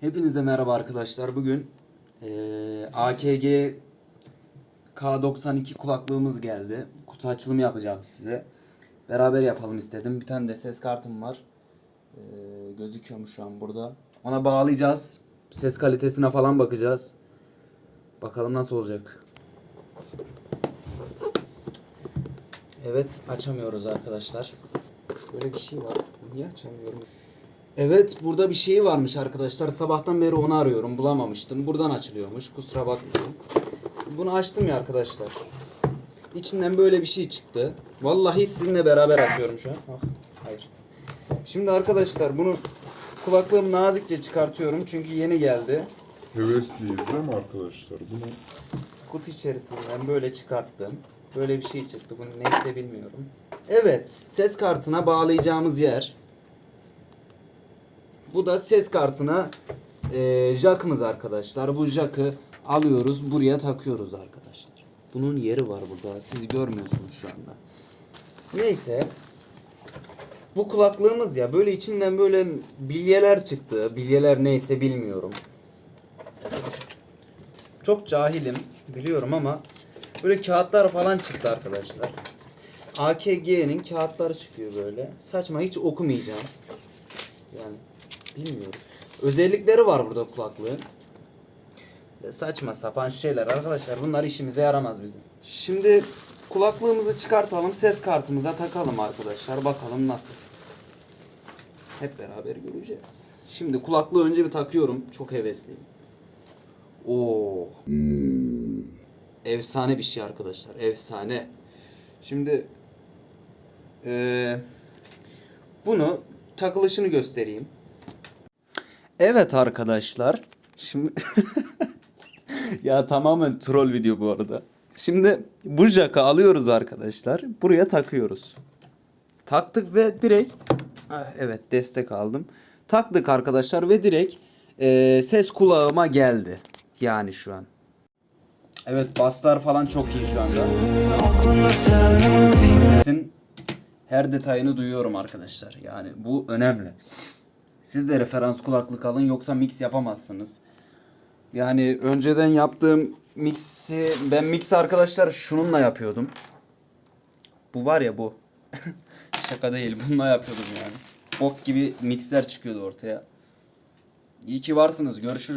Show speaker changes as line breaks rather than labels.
Hepinize merhaba arkadaşlar. Bugün eee, AKG K92 kulaklığımız geldi. Kutu açılımı yapacağım size. Beraber yapalım istedim. Bir tane de ses kartım var. Eee gözüküyor mu şu an burada? Ona bağlayacağız. Ses kalitesine falan bakacağız. Bakalım nasıl olacak. Evet açamıyoruz arkadaşlar. Böyle bir şey var. Niye açamıyorum? Evet burada bir şey varmış arkadaşlar. Sabahtan beri onu arıyorum. Bulamamıştım. Buradan açılıyormuş. Kusura bakmayın. Bunu açtım ya arkadaşlar. İçinden böyle bir şey çıktı. Vallahi sizinle beraber açıyorum şu an. Ah, hayır. Şimdi arkadaşlar bunu kulaklığım nazikçe çıkartıyorum. Çünkü yeni geldi.
Hevesliyiz değil mi arkadaşlar? Bunu
Kutu içerisinden böyle çıkarttım. Böyle bir şey çıktı. Bunu neyse bilmiyorum. Evet. Ses kartına bağlayacağımız yer. Bu da ses kartına e, jackımız arkadaşlar. Bu jackı alıyoruz. Buraya takıyoruz arkadaşlar. Bunun yeri var burada. Siz görmüyorsunuz şu anda. Neyse. Bu kulaklığımız ya böyle içinden böyle bilyeler çıktı. Bilyeler neyse bilmiyorum. Çok cahilim biliyorum ama böyle kağıtlar falan çıktı arkadaşlar. AKG'nin kağıtları çıkıyor böyle. Saçma hiç okumayacağım. Yani bilmiyorum. Özellikleri var burada kulaklığın. Saçma sapan şeyler arkadaşlar. Bunlar işimize yaramaz bizim. Şimdi kulaklığımızı çıkartalım. Ses kartımıza takalım arkadaşlar. Bakalım nasıl. Hep beraber göreceğiz. Şimdi kulaklığı önce bir takıyorum. Çok hevesliyim. Oo. Efsane bir şey arkadaşlar. Efsane. Şimdi eee, bunu takılışını göstereyim. Evet arkadaşlar. Şimdi ya tamamen troll video bu arada. Şimdi bu jaka alıyoruz arkadaşlar. Buraya takıyoruz. Taktık ve direkt Ah, evet destek aldım. Taktık arkadaşlar ve direkt eee, ses kulağıma geldi. Yani şu an. Evet baslar falan çok iyi şu anda. Sesin her detayını duyuyorum arkadaşlar. Yani bu önemli. Siz de referans kulaklık alın yoksa mix yapamazsınız. Yani önceden yaptığım mixi ben mix arkadaşlar şununla yapıyordum. Bu var ya bu. Şaka değil bununla yapıyordum yani. Bok gibi mixler çıkıyordu ortaya. İyi ki varsınız. Görüşürüz.